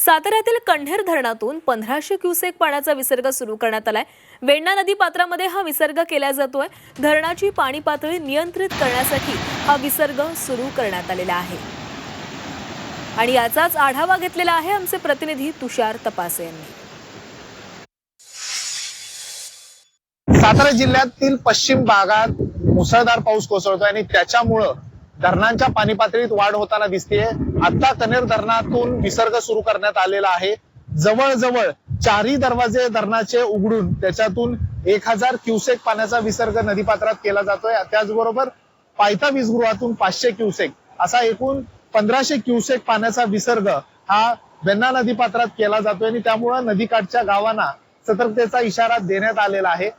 साताऱ्यातील कंढेर धरणातून पंधराशे क्युसेक पाण्याचा विसर्ग सुरू करण्यात आलाय. वेण्णा नदी पात्रामध्ये हा विसर्ग केला जातोय. धरणाची पाणी पातळी नियंत्रित करण्यासाठी हा विसर्ग सुरू करण्यात आलेला आहे. आणि याचाच आढावा घेतलेला आहे आमचे प्रतिनिधी तुषार तपासे यांनी. सातारा जिल्ह्यातील पश्चिम भागात मुसळधार पाऊस कोसळतोय आणि त्याच्यामुळं धरणांच्या पाणी पातळीत वाढ होताना दिसतेय. आता कनेर धरणातून विसर्ग सुरू करण्यात आलेला आहे. जवळजवळ चारही दरवाजे धरणाचे उघडून त्याच्यातून एक हजार क्युसेक पाण्याचा विसर्ग नदीपात्रात केला जातोय. त्याचबरोबर पायथा वीजगृहातून पाचशे क्युसेक असा एकूण पंधराशे क्युसेक पाण्याचा विसर्ग हा वेन्ना नदीपात्रात केला जातोय आणि त्यामुळं नदीकाठच्या गावांना सतर्कतेचा इशारा देण्यात आलेला आहे.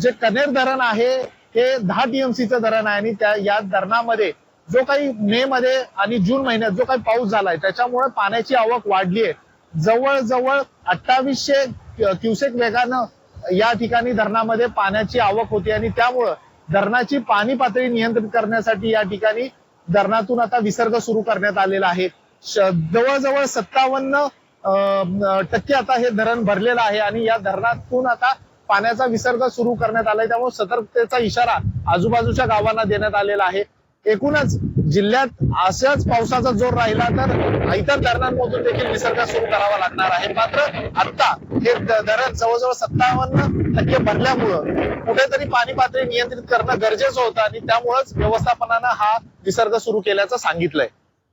जे कनेर धरण आहे हे दहा टीएमसीचं धरण आहे आणि त्या या धरणामध्ये जो काही मे मध्ये आणि जून महिन्यात जो काही पाऊस झालाय त्याच्यामुळे पाण्याची आवक वाढली आहे. जवळजवळ अठ्ठावीसशे क्युसेक वेगानं या ठिकाणी धरणामध्ये पाण्याची आवक होती आणि त्यामुळं धरणाची पाणी पातळी नियंत्रित करण्यासाठी या ठिकाणी धरणातून आता विसर्ग सुरू करण्यात आलेला आहे. श- जवळजवळ सत्तावन्न अं, टक्के आता हे धरण भरलेलं आहे आणि या धरणातून आता पाण्याचा विसर्ग सुरू करण्यात आलाय. त्यामुळे सतर्कतेचा इशारा आजूबाजूच्या गावांना देण्यात आलेला आहे. एकूणच जिल्ह्यात अशाच पावसाचा जोर राहिला तर इतर धरणांमधून देखील विसर्ग सुरू करावा लागणार आहे. मात्र आता हे धरण जवळजवळ सत्तावन्न टक्के भरल्यामुळं कुठेतरी पाणी पातळी नियंत्रित करणं गरजेचं होतं आणि त्यामुळेच व्यवस्थापनानं हा विसर्ग सुरू केल्याचं सांगितलंय.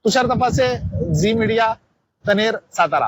तुषार तपासे झी मीडिया तनेर सातारा.